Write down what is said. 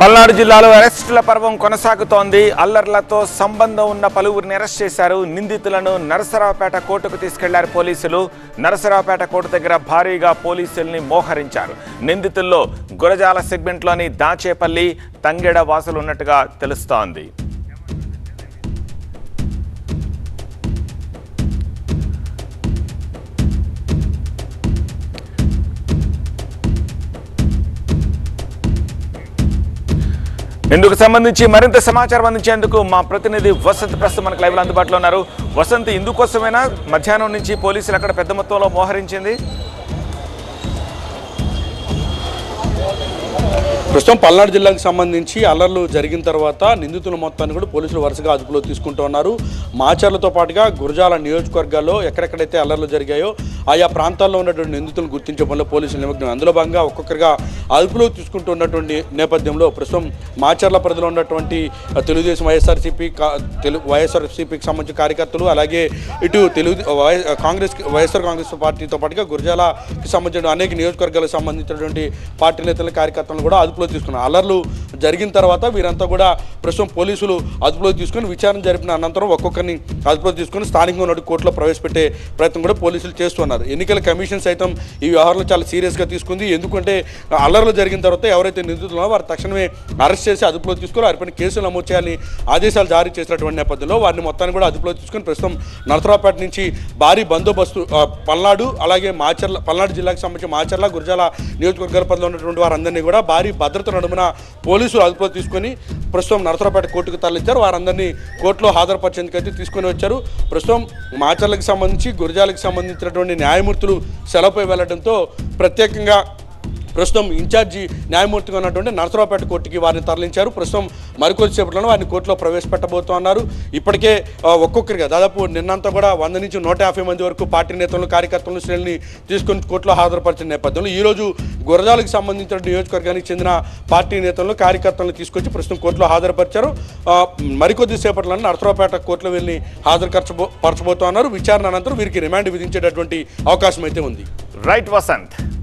పల్నాడు జిల్లాలో అరెస్టుల పర్వం కొనసాగుతోంది. అల్లర్లతో సంబంధం ఉన్న పలువురిని అరెస్ట్ చేశారు. నిందితులను నరసరావుపేట కోర్టుకు తీసుకెళ్ళారు పోలీసులు. నరసరావుపేట కోర్టు దగ్గర భారీగా పోలీసుల్ని మోహరించారు. నిందితుల్లో గురజాల సెగ్మెంట్లోని దాచేపల్లి తంగెడ వాసులు ఉన్నట్టుగా తెలుస్తోంది. ఇందుకు సంబంధించి మరింత సమాచారం అందించేందుకు మా ప్రతినిధి వసంత్ ప్రస్తుతం మనకు లైవ్లో అందుబాటులో ఉన్నారు. వసంత్ ఇందుకోసమైనా? మధ్యాహ్నం నుంచి పోలీసులు అక్కడ పెద్ద మొత్తంలో మోహరించింది. ప్రస్తుతం పల్నాడు జిల్లాకు సంబంధించి అల్లర్లు జరిగిన తర్వాత నిందితుల మొత్తాన్ని కూడా పోలీసులు వరుసగా అదుపులో తీసుకుంటూ ఉన్నారు. మాచర్లతో పాటుగా గురజాల నియోజకవర్గాల్లో ఎక్కడెక్కడైతే అల్లర్లు జరిగాయో ఆయా ప్రాంతాల్లో ఉన్నటువంటి నిందితులను గుర్తించే పనిలో పోలీసులు నిమగ్నం. అందులో భాగంగా ఒక్కొక్కరిగా అదుపులో తీసుకుంటున్నటువంటి నేపథ్యంలో ప్రస్తుతం మాచర్ల పరిధిలో ఉన్నటువంటి తెలుగుదేశం వైఎస్ఆర్సీపీ తెలుగు తెలు వైఎస్ఆర్సీపీకి సంబంధించిన కార్యకర్తలు అలాగే ఇటు తెలుగు వై- కాంగ్రెస్ వైఎస్ఆర్ కాంగ్రెస్ పార్టీతో పాటుగా గురజాలకి సంబంధించిన అనేక నియోజకవర్గాలకు సంబంధించినటువంటి పార్టీ నేతల కార్యకర్తలను కూడా అదుపులో తీసుకున్నారు. అల్లర్లు జరిగిన తర్వాత వీరంతా కూడా ప్రస్తుతం పోలీసులు అదుపులో తీసుకొని విచారణ జరిపిన అనంతరం ఒక్కొక్కరిని అదుపులో తీసుకొని స్థానికంగా ఉన్న కోర్టులో ప్రవేశపెట్టే ప్రయత్నం కూడా పోలీసులు చేస్తున్నారు. ఎన్నికల కమిషన్ సైతం ఈ వ్యవహారంలో చాలా సీరియస్గా తీసుకుంది. ఎందుకంటే అల్లర్లు జరిగిన తర్వాత ఎవరైతే నిందితులున్నారో వారు తక్షణమే అరెస్ట్ చేసి అదుపులో తీసుకుని వారిపైన కేసులు నమోదు చేయాలని ఆదేశాలు జారీ చేసినటువంటి నేపథ్యంలో వారిని మొత్తాన్ని కూడా అదుపులో తీసుకొని ప్రస్తుతం నరసరావుపేట నుంచి భారీ బందోబస్తు పల్నాడు అలాగే మాచర్ల పల్నాడు జిల్లాకు సంబంధించి మాచర్ల గురజాల నియోజకవర్గాల పరిధిలో ఉన్నటువంటి వారందరినీ కూడా భారీ భద్రత నడుమున పోలీసులు అదుపులో తీసుకొని ప్రస్తుతం నరసరావుపేట కోర్టుకు తరలించారు. వారందరినీ కోర్టులో హాజరుపరిచేందుకు అయితే తీసుకొని వచ్చారు. ప్రస్తుతం మాచర్లకు సంబంధించి గురజాలకు సంబంధించినటువంటి న్యాయమూర్తులు సెలవుపై వెళ్ళడంతో ప్రత్యేకంగా ప్రస్తుతం ఇన్ఛార్జి న్యాయమూర్తిగా ఉన్నటువంటి నరసరావుపేట కోర్టుకి వారిని తరలించారు. ప్రస్తుతం మరికొద్దిసేపట్లో వారిని కోర్టులో ప్రవేశపెట్టబోతున్నారు. ఇప్పటికే ఒక్కొక్కరిగా దాదాపు నిన్నంతా కూడా వంద నుంచి నూట యాభై మంది వరకు పార్టీ నేతలను కార్యకర్తలను శ్రేణిని తీసుకుని కోర్టులో హాజరుపరిచిన నేపథ్యంలో ఈరోజు గురజాలకు సంబంధించిన నియోజకవర్గానికి చెందిన పార్టీ నేతలను కార్యకర్తలను తీసుకొచ్చి ప్రస్తుతం కోర్టులో హాజరుపరిచారు. ఆ, మరికొద్ది నరసరావుపేట కోర్టులో వెళ్ళి హాజరుపరచబో పరచబోతున్నారు. విచారణ అనంతరం వీరికి రిమాండ్ విధించేటటువంటి అవకాశం అయితే ఉంది. రైట్ వసంత్.